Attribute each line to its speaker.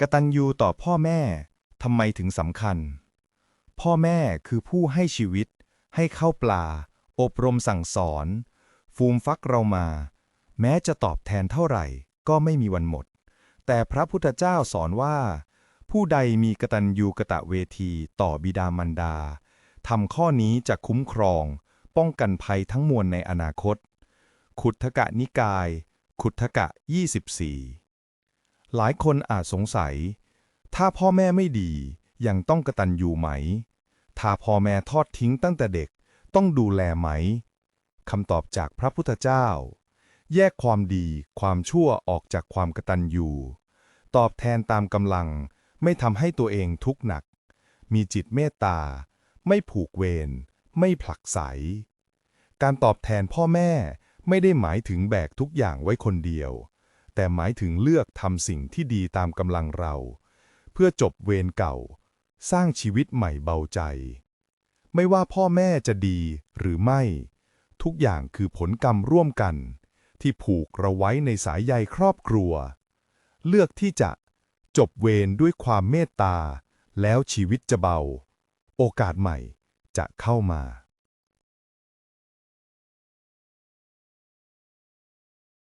Speaker 1: กตัญญูต่อพ่อแม่ทำไมถึงสำคัญ พ่อแม่คือผู้ให้ชีวิต ให้ข้าวปลา อบรมสั่งสอน ฟูมฟักเรามา แม้จะตอบแทนเท่าไหร่ ก็ไม่มีวันหมด แต่พระพุทธเจ้าสอนว่า ผู้ใดมีกตัญญูกะตะเวทีต่อบิดามารดาทำข้อนี้จะคุ้มครอง ป้องกันภัยทั้งมวลในอนาคต ขุทกะนิกาย ขุททกะ 24 หลายคนอาจสงสัย ถ้าพ่อแม่ไม่ดียังต้องกระตัญญูไหม ถ้าพ่อแม่ทอดทิ้งตั้งแต่เด็กต้องดูแลไหมคำตอบจากพระพุทธเจ้า แยกความดีความชั่วออกจากความกระตัญญูตอบแทนตามกำลัง ไม่ทำให้ตัวเองทุกข์หนัก มีจิตเมตตา ไม่ผูกเวร ไม่ผลักไส การตอบแทนพ่อแม่ไม่ได้หมายถึงแบกทุกอย่างไว้คนเดียว แต่หมายถึงเลือกทำสิ่งที่ดีตามกำลังเรา เพื่อจบเวรเก่า สร้างชีวิตใหม่เบาใจ ไม่ว่าพ่อแม่จะดีหรือไม่ ทุกอย่างคือผลกรรมร่วมกัน ที่ผูกเราไว้ในสายใยครอบครัว เลือกที่จะจบเวรด้วยความเมตตา แล้วชีวิตจะเบา โอกาสใหม่จะเข้ามา